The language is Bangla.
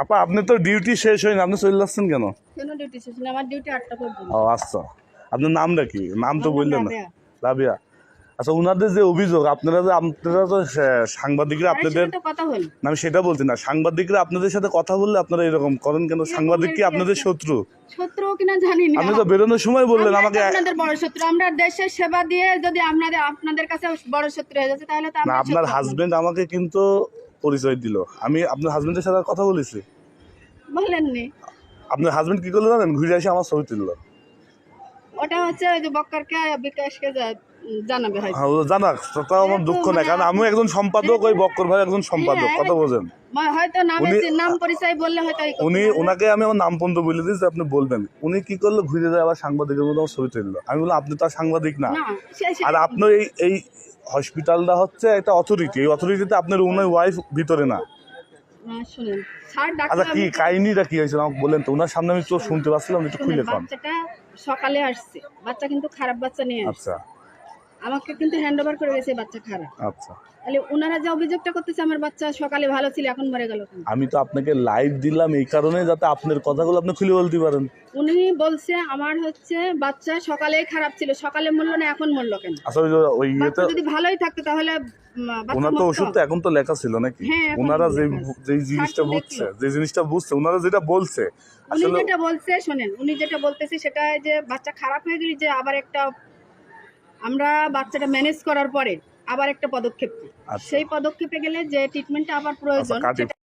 আপা আপনি তো ডিউটি শেষ হয়নি আপনি চলে যাচ্ছেন কেন? কেন ডিউটি শেষ না আমার ডিউটি আটটা পর্যন্ত। ও আচ্ছা। আপনার নামটা কি? নাম তো বললেন না। রাবেয়া। আচ্ছা ওনাদের যে অভিযোগ আপনারা যে আপনারা তো সাংবাদিকরা আপনাদের কথা হল না, আমি সেটা বলছি না। সাংবাদিকরা আপনাদের সাথে কথা বললে আপনারা এরকম করেন কেন? সাংবাদিক কি আপনাদের শত্রু? শত্রু কিনা জানি না। আপনি তো বেরোনোর সময় বললেন আমাকে আপনাদের বড় শত্রু। আমরা দেশের সেবা দিয়ে যদি আপনাদের আপনাদের কাছে বড় শত্রু হয়ে যাচ্ছে তাহলে তো আপনার হাজবেন্ড আমাকে কিন্তু পরিচয় দিল। আমি আপনার হাজবেন্ডের সাথে কথা বলেছি। বলেননি আপনার হাজবেন্ড কি করল জানেন? ঘুরে এসে আমার ছবি তুললো। ওটা হচ্ছে ওই যে বক্করকে বিকাশকে জানাবে হয়তো। হ্যাঁ, জানাক। তাও আমার দুঃখ নাই। কারণ আমিও একজন সম্পাদক ওই বক্কর ভাই একজন সম্পাদক হ্যাঁ, কথা বোঝেন। হয়তো নামে পরিচয় বললে হয়তো উনি। ওনাকে আমি আমার নাম পর্যন্ত বলে দিয়েছি আপনি বলবেন। উনি কি করল? ঘুরে যায় আবার সাংবাদিকের মতো আমার ছবি তুললো। আমি বললাম আপনি তো সাংবাদিক না। আর আপনার এই এই হসপিটালটা হচ্ছে একটা অথরিটি এই অথরিটিতে আপনার ওনার ওয়াইফ ভিতরে না। না, শুনেন। স্যার আচ্ছা কি কাহিনীটা কি হয়েছিল আমাকে বলেন তো। ওনার সামনে আমি তো শুনতে পাচ্ছিলাম একটু খুলে বাচ্চাটা সকালে আসছে। বাচ্চা কিন্তু খারাপ বাচ্চা নিয়ে আচ্ছা। আমাকে কিন্তু হ্যান্ড ওভার করে গেছে বাচ্চা খারাপ আচ্ছা। তাহলে ওনারা যে অভিযোগটা করতেছে আমার বাচ্চা সকালে ভালো ছিল এখন মরে গেল আমি তো আপনাকে লাইভ দিলাম এই কারণে যাতে আপনার কথাগুলো আপনি খুলে বলতে পারেন। উনি বলছে আমার হচ্ছে বাচ্চা সকালে খারাপ ছিল সকালে মরলো না এখন মরলো কেন? আসলে ওই যে- ইয়েতে যদি ভালোই থাকতো তাহলে ওনার তো ওষুধ তো এখন তো লেখা ছিল নাকি? হ্যাঁ, ওনারা যে লেখা যে জিনিসটা বুঝছে। যে জিনিসটা বুঝছে ওনারা যেটা বলছে উনি আসলে যেটা বলছে শোনেন উনি যেটা বলতেছে সেটা যে বাচ্চা খারাপ হয়ে গেলে যে আবার একটা আমরা বাচ্চাটা ম্যানেজ করার পরে আবার একটা পদক্ষেপ নিই। আচ্ছা। সেই পদক্ষেপে গেলে যে ট্রিটমেন্টটা আবার প্রয়োজন আচ্ছা, সেটা